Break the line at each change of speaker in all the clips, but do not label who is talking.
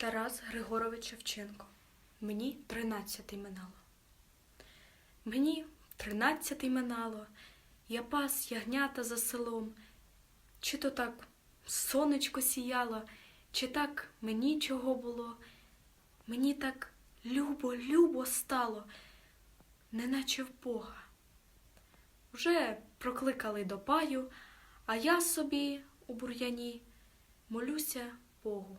Тарас Григорович Шевченко. Мені тринадцятий минало. Мені тринадцятий минало, я пас ягнята за селом. Чи то так сонечко сіяло, чи так мені чого було. Мені так любо, любо стало, неначе в Бога. Вже прокликали до паю, а я собі у бур'яні молюся Богу.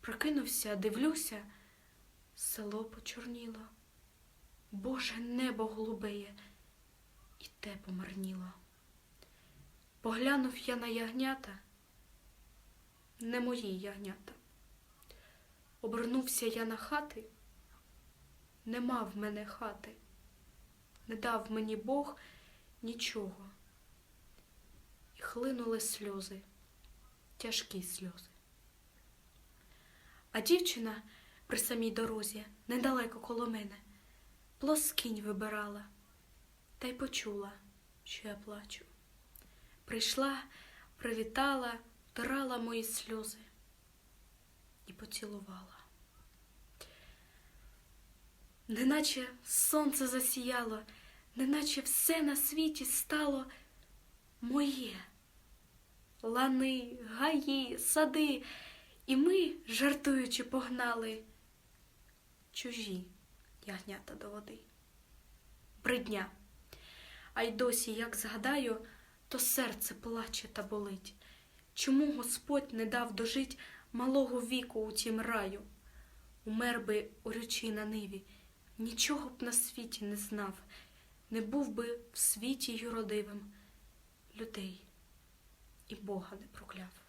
прокинувся, дивлюся, село почорніло. Боже небо голубеє, і те помарніло. Поглянув я на ягнята, не мої ягнята. Обернувся я на хати, нема в мене хати, не дав мені Бог нічого. І хлинули сльози, тяжкі сльози. А дівчина при самій дорозі, недалеко коло мене, плоскінь вибирала, та й почула, що я плачу. Прийшла, привітала, втирала мої сльози і поцілувала. Неначе сонце засіяло, неначе все на світі стало моє. Лани, гаї, сади, і ми, жартуючи, погнали чужі ягнята до води. Бридня. А й досі, як згадаю, то серце плаче та болить. Чому Господь не дав дожить малого віку у тім раю? Умер би орючи на ниві, нічого б на світі не знав, не був би в світі юродивим людей і Бога не прокляв.